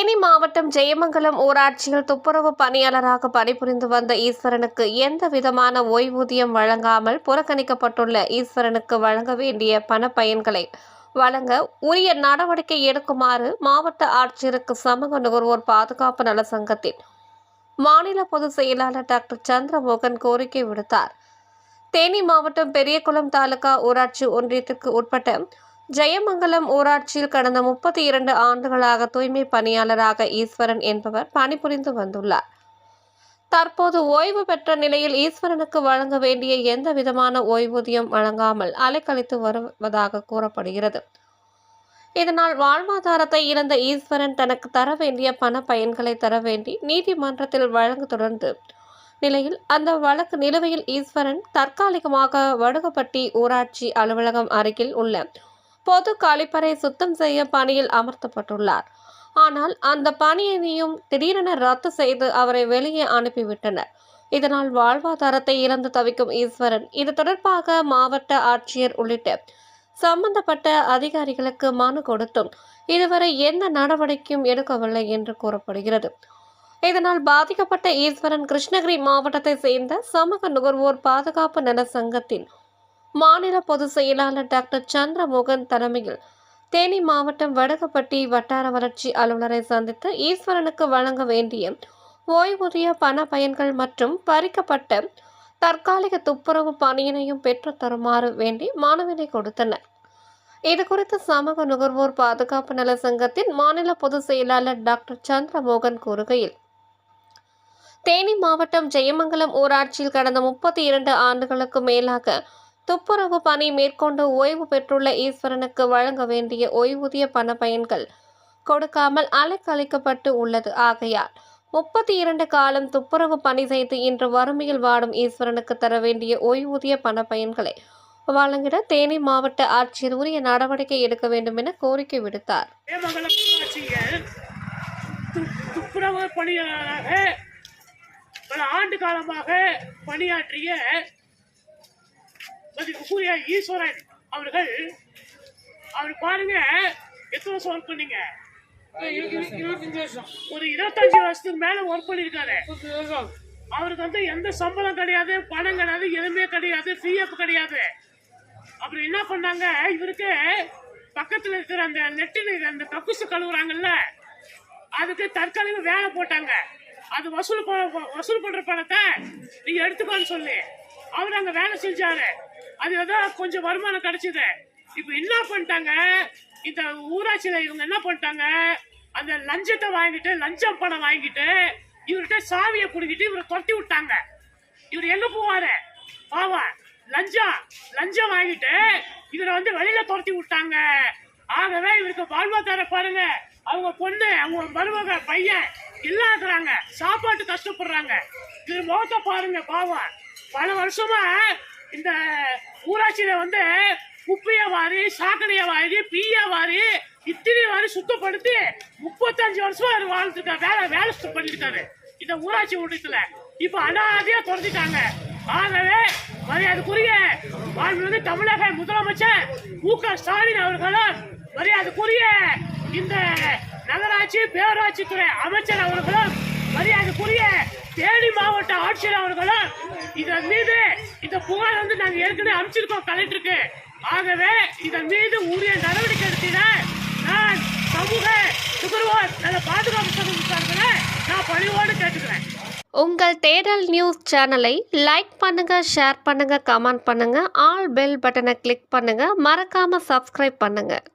தேனி மாவட்டம் ஜெயமங்கலம் ஊராட்சியில் துப்புரவு பணியாளராக பணிபுரிந்து வந்த ஈஸ்வரனுக்கு எந்த விதமான ஓய்வூதியம் வழங்காமல் புறக்கணிக்கப்பட்டுள்ள ஈஸ்வரனுக்கு வழங்க வேண்டிய பண பயன்களை வழங்க உரிய நடவடிக்கை எடுக்குமாறு மாவட்ட ஆட்சியருக்கு சமூக நுகர்வோர் பாதுகாப்பு நல சங்கத்தின் மாநில பொதுச் செயலாளர் டாக்டர் சந்திரமோகன் கோரிக்கை விடுத்தார். தேனி மாவட்டம் பெரியகுளம் தாலுகா ஊராட்சி ஒன்றியத்திற்கு உட்பட்ட ஜெயமங்கலம் ஊராட்சியில் கடந்த முப்பத்தி இரண்டு ஆண்டுகளாக தூய்மை பணியாளராக ஈஸ்வரன் என்பவர் பணிபுரிந்து வந்துள்ளார். தற்போது ஓய்வு பெற்ற நிலையில் ஈஸ்வரனுக்கு வழங்க வேண்டிய எந்த விதமான ஓய்வூதியம் வழங்காமல் அலைக்கழித்து வருவதாக கூறப்படுகிறது. இதனால் வாழ்வாதாரத்தை இழந்த ஈஸ்வரன் தனக்கு தர வேண்டிய பண பயன்களை தர வேண்டி நீதிமன்றத்தில் வழங்க தொடர்ந்து நிலையில் அந்த வழக்கு நிலுவையில் ஈஸ்வரன் தற்காலிகமாக வடுகப்பட்டி ஊராட்சி அலுவலகம் அருகில் உள்ள பொது கழிப்பறை சுத்தம் செய்ய பணியில் அமர்த்தப்பட்டுள்ளார். ஆனால் அந்த பணியினையும் திடீரென ரத்து செய்து அவரை வெளியே அனுப்பிவிட்டனர். இதனால் வாழ்வாதாரத்தை இழந்து தவிக்கும் ஈஸ்வரன் இது தொடர்பாக மாவட்ட ஆட்சியர் உள்ளிட்ட சம்பந்தப்பட்ட அதிகாரிகளுக்கு மனு கொடுத்தும் இதுவரை எந்த நடவடிக்கையும் எடுக்கவில்லை என்று கூறப்படுகிறது. இதனால் பாதிக்கப்பட்ட ஈஸ்வரன் கிருஷ்ணகிரி மாவட்டத்தை சேர்ந்த சமூக நுகர்வோர் பாதுகாப்பு நல சங்கத்தின் மாநில பொதுச் செயலாளர் டாக்டர் சந்திரமோகன் தலைமையில் தேனி மாவட்டம் வடகப்பட்டி வட்டார வளர்ச்சி அலுவலரை சந்தித்து ஈஸ்வரனுக்கு வழங்க வேண்டிய ஓய்வூதிய பண பயன்கள் மற்றும் பறிக்கப்பட்ட தற்காலிக துப்புரவு பணியினையும் பெற்று தருமாறு வேண்டி மனுவினை கொடுத்தனர். இது குறித்து சமூக நுகர்வோர் பாதுகாப்பு நல சங்கத்தின் மாநில பொதுச் செயலாளர் டாக்டர் சந்திரமோகன் கூறுகையில் தேனி மாவட்டம் ஜெயமங்கலம் ஊராட்சியில் கடந்த முப்பத்தி இரண்டு ஆண்டுகளுக்கு மேலாக துப்புரவு பணி மேற்கொண்டு ஓய்வு பெற்றுள்ள ஈஸ்வரனுக்கு வழங்க வேண்டிய ஓய்வூதிய பண பயன்கள் கொடுக்காமல் அலைக்கழிக்கப்பட்டு உள்ளது. ஆகையால் முப்பத்தி இரண்டு காலம் துப்புரவு பணி செய்து இன்று வறுமையில் வாடும் ஈஸ்வரனுக்கு தர வேண்டிய ஓய்வூதிய பண பயன்களை வழங்கிட தேனி மாவட்ட ஆட்சியர் உரிய நடவடிக்கை எடுக்க வேண்டும் என கோரிக்கை விடுத்தார். துப்புரவு பணியாளராக பல ஆண்டு காலமாக பணியாற்றிய மதிப்புக்குரிய ஈஸ்வரன் அவர்கள் அவர் பாருங்க எத்தனை வருஷம் ஒர்க் பண்ணீங்க இருபத்தஞ்சு வருஷம். ஒரு இருபத்தஞ்சு வருஷத்துக்கு மேல ஒர்க் வருஷம். அவருக்கு வந்து எந்த சம்பளம் கிடையாது பணம் கிடையாது எதுவுமே கிடையாது பிஎஃப் கிடையாது. அப்புறம் என்ன பண்ணாங்க? இவருக்கு பக்கத்துல இருக்கிற அந்த நெட்டு அந்த கக்குசு கழுவுறாங்கல்ல அதுக்கு தற்காலிக வேலை போட்டாங்க. அது வசூல் வசூல் பண்ற பணத்தை நீங்க எடுத்துக்கோன்னு சொல்லி அவர் அங்க வேலை செஞ்சாரு. அது கொஞ்சம் வருமானம் கிடைச்சது. இப்போ என்ன பண்ணிட்டாங்க? இந்த ஊராட்சியில இவங்க என்ன பண்ணிட்டாங்க? அந்த லஞ்சத்தை வாங்கிட்டு லஞ்சம் பணம் வாங்கிட்டு இவர்கிட்ட சாவியை பிடிக்கிட்டு இவரை தொட்டி விட்டாங்க. இவர் எங்க போவாரு? பாவம். லஞ்சம் லஞ்சம் வாங்கிட்டு இவரை வந்து வெளியில துரத்தி விட்டாங்க. ஆகவே இவருக்கு வாழ்வாதார பாருங்க. அவங்க பொண்ணு அவங்க மருமக பையன் இல்லாதுறாங்க சாப்பாட்டு கஷ்டப்படுறாங்க. இது முகத்தை பாருங்க பாவம். பல வருஷமா இந்த ஊராட்சியில வந்து குப்பைய வாரி சாக்கடைய வாரி பீய வாரி இத்தனை வாரி சுத்தப்படுத்தி முப்பத்தஞ்சு வருஷமா அவர் வாழ்ந்துருக்காரு வேலை வேலை சுத்தம் பண்ணிருக்காரு இந்த ஊராட்சி ஒன்றியத்துல. இப்ப அனாதையா தொடர்ந்துட்டாங்க ஆகவே மரியாதைக்குரிய வாழ்வு தமிழக முதலமைச்சர் மு க ஸ்டாலின் அவர்களும் மரியாதைக்குரிய இந்த நகராட்சி பேரூராட்சி துறை அமைச்சர் அவர்களும் மரியாதைக்குரிய தேனி மாவட்ட ஆட்சியர் அவர்களும் இதன் மீது இந்த புகார் வந்து நாங்கள் ஏற்கனவே அமைச்சிருக்கோம் கலெக்டருக்கு. ஆகவே இதன் மீது உரிய நடவடிக்கை எடுத்திட நான் சமூக நுகர்வோர் நல்ல பாதுகாப்பு சமூக நான் பணிவோடு கேட்டுக்கிறேன். உங்கள் தேடல் நியூஸ் சேனலை லைக் பண்ணுங்க ஷேர் பண்ணுங்க கமெண்ட் பண்ணுங்க ஆல் பெல் பட்டனை கிளிக் பண்ணுங்க மறக்காம சப்ஸ்கிரைப் பண்ணுங்க.